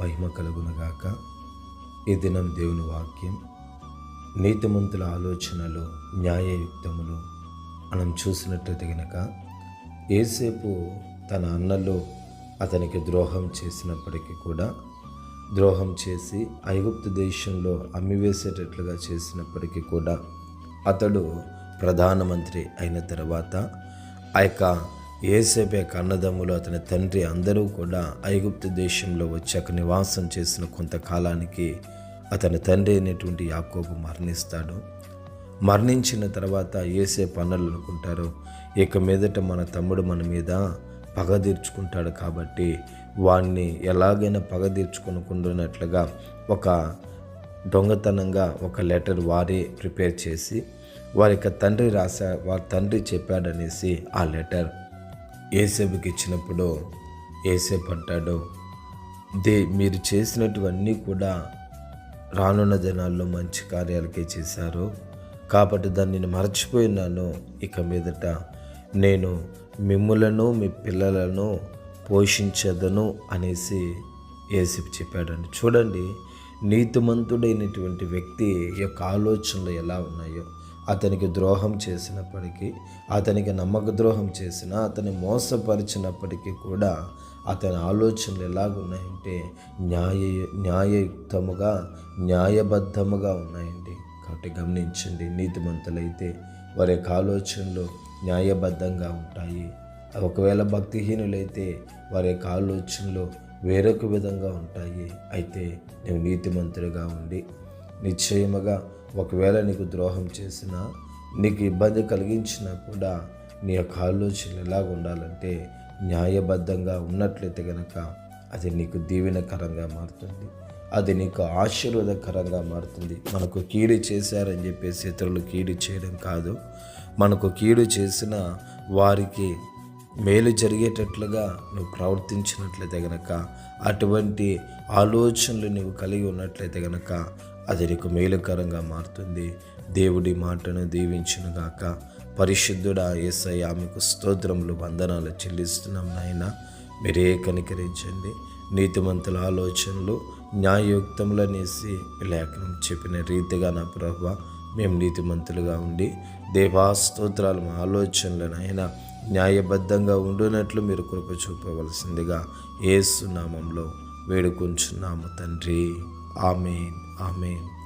మహిమ కలుగునగాక. ఈ దినం దేవుని వాక్యం. నీతిమంతుల ఆలోచనలు న్యాయయుక్తములు మనం చూసినట్లయితే గనక ఏసేపు తన అన్నలు అతనికి ద్రోహం చేసినప్పటికీ కూడా ద్రోహం చేసి ఐగుప్తు దేశంలో అమ్మివేసేటట్లుగా చేసినప్పటికీ కూడా అతడు ప్రధానమంత్రి అయిన తర్వాత ఆ యొక్క ఏసేపు యొక్క అన్నదమ్ములు అతని తండ్రి అందరూ కూడా ఐగుప్తు దేశంలో వచ్చి అక్కడ నివాసం చేసిన కొంతకాలానికి అతని తండ్రి అయినటువంటి యాకోబు మరణిస్తాడు. మరణించిన తర్వాత ఏసే పనులు అనుకుంటారు ఇక మీదట మన తమ్ముడు మన మీద పగ తీర్చుకుంటాడు కాబట్టి వాణ్ణి ఎలాగైనా పగ తీర్చుకునుకుంటున్నట్లుగా ఒక దొంగతనంగా ఒక లెటర్ వారే ప్రిపేర్ చేసి వారి యొక్క తండ్రి రాశా వారి తండ్రి చెప్పాడనేసి ఆ లెటర్ ఏసేపుకి ఇచ్చినప్పుడు ఏసేపు అంటాడు దే మీరు చేసినటువన్నీ కూడా రానున్న దినాల్లో మంచి కార్యాలకే చేశారు. కాబట్టి దాన్ని మర్చిపోయినాను. ఇక మీదట నేను మిమ్ములను మీ పిల్లలను పోషించదను అనేసి ఏసిపు చెప్పాడండి. చూడండి నీతిమంతుడైనటువంటి వ్యక్తి యొక్క ఆలోచనలు ఎలా ఉన్నాయో. అతనికి ద్రోహం చేసినప్పటికీ అతనికి నమ్మక ద్రోహం చేసిన అతని మోసపరిచినప్పటికీ కూడా అతని ఆలోచనలు ఎలాగున్నాయంటే న్యాయ న్యాయయుక్తముగా న్యాయబద్ధముగా ఉన్నాయండి. కాబట్టి గమనించండి నీతిమంతులైతే వారి యొక్క ఆలోచనలు న్యాయబద్ధంగా ఉంటాయి. ఒకవేళ భక్తిహీనులైతే వారి యొక్క ఆలోచనలు వేరొక విధంగా ఉంటాయి. అయితే నువ్వు నీతిమంతుడిగా ఉండి నిశ్చయముగా ఒకవేళ నీకు ద్రోహం చేసినా నీకు ఇబ్బంది కలిగించినా కూడా నీ యొక్క ఆలోచన ఎలాగ ఉండాలంటే న్యాయబద్ధంగా ఉన్నట్లయితే కనుక అది నీకు దీవెనకరంగా మారుతుంది. అది నీకు ఆశీర్వాదకరంగా మారుతుంది. మనకు కీడు చేశారని చెప్పేసి ఇతరులు కీడు చేయడం కాదు. మనకు కీడు చేసిన వారికి మేలు జరిగేటట్లుగా నువ్వు ప్రవర్తించినట్లయితే గనక అటువంటి ఆలోచనలు నువ్వు కలిగి ఉన్నట్లయితే గనక అది నీకు మేలుకరంగా మారుతుంది. దేవుడి మాటను దీవించును గాక. పరిశుద్ధుడా ఏసయ్య ఆమెకు స్తోత్రములు వందనాలు చెల్లిస్తున్నాం నాయన. మీరే కనికరించండి. నీతిమంతుల ఆలోచనలు న్యాయయుక్తములనేసి లేఖనం చెప్పిన రీతిగా నా ప్రభావ మేము నీతిమంతులుగా ఉండి దేవా స్తోత్రాలు మా ఆలోచనలనైనా న్యాయబద్ధంగా ఉండునట్లు మీరు కృప చూపవలసిందిగా ఏసునామంలో వేడుకుంటున్నాము తండ్రి. ఆమెన్. ఆమెన్.